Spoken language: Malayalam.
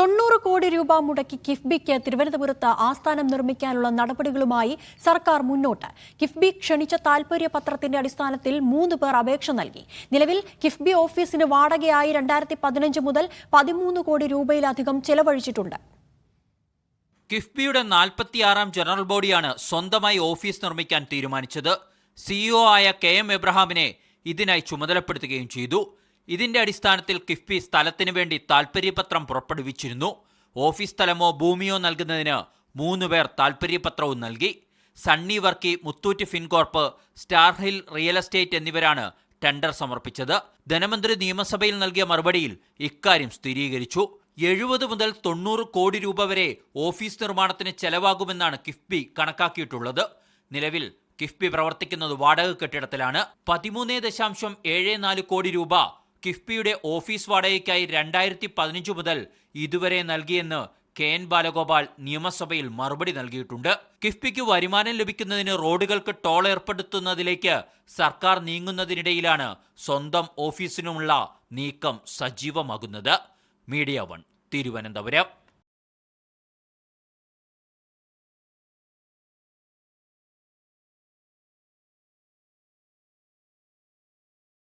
തൊണ്ണൂറ് കോടി രൂപ മുടക്കി കിഫ്ബിക്ക് തിരുവനന്തപുരത്ത് ആസ്ഥാനം നിർമ്മിക്കാനുള്ള നടപടികളുമായി സർക്കാർ മുന്നോട്ട്. കിഫ്ബി ക്ഷണിച്ച താൽപര്യ പത്രത്തിന്റെ അടിസ്ഥാനത്തിൽ മൂന്ന് പേർ അപേക്ഷ നൽകി. നിലവിൽ കിഫ്ബി ഓഫീസിന് വാടകയായി രണ്ടായിരത്തി പതിനഞ്ച് മുതൽ പതിമൂന്ന് കോടി രൂപയിലധികം ചെലവഴിച്ചിട്ടുണ്ട്. കിഫ്ബിയുടെ നാൽപ്പത്തിയാറാം ജനറൽ ബോഡിയാണ് സ്വന്തമായി ഓഫീസ് നിർമ്മിക്കാൻ തീരുമാനിച്ചത്. സിഇഒ ആയ കെ എം എബ്രഹാമിനെ ഇതിനായി ചുമതലപ്പെടുത്തുകയും ചെയ്തു. ഇതിന്റെ അടിസ്ഥാനത്തിൽ കിഫ്ബി സ്ഥലത്തിനു വേണ്ടി താൽപര്യപത്രം പുറപ്പെടുവിച്ചിരുന്നു. ഓഫീസ് സ്ഥലമോ ഭൂമിയോ നൽകുന്നതിന് മൂന്ന് പേർ താൽപര്യപത്രവും നൽകി. Sunny Varkey Muthoot Fincorp star hill real estate എന്നിവരാണ് ടെൻഡർ സമർപ്പിച്ചത്. ധനമന്ത്രി നിയമസഭയിൽ നൽകിയ മറുപടിയിൽ ഇക്കാര്യം സ്ഥിരീകരിച്ചു. എഴുപത് മുതൽ തൊണ്ണൂറ് കോടി രൂപ വരെ ഓഫീസ് നിർമ്മാണത്തിന് ചെലവാകുമെന്നാണ് കിഫ്ബി കണക്കാക്കിയിട്ടുള്ളത്. നിലവിൽ കിഫ്ബി പ്രവർത്തിക്കുന്നത് വാടക കെട്ടിടത്തിലാണ്. പതിമൂന്ന് ദശാംശം ഏഴ് നാല് കോടി രൂപ കിഫ്ബിയുടെ ഓഫീസ് വാടകയ്ക്കായി രണ്ടായിരത്തി പതിനഞ്ച് മുതൽ ഇതുവരെ നൽകിയെന്ന് കെ എൻ ബാലഗോപാൽ നിയമസഭയിൽ മറുപടി നൽകിയിട്ടുണ്ട്. കിഫ്ബിക്ക് വരുമാനം ലഭിക്കുന്നതിന് റോഡുകൾക്ക് ടോൾ ഏർപ്പെടുത്തുന്നതിലേക്ക് സർക്കാർ നീങ്ങുന്നതിനിടയിലാണ് സ്വന്തം ഓഫീസിനുമുള്ള നീക്കം സജീവമാകുന്നത്. Media one Thiruvananthapuram.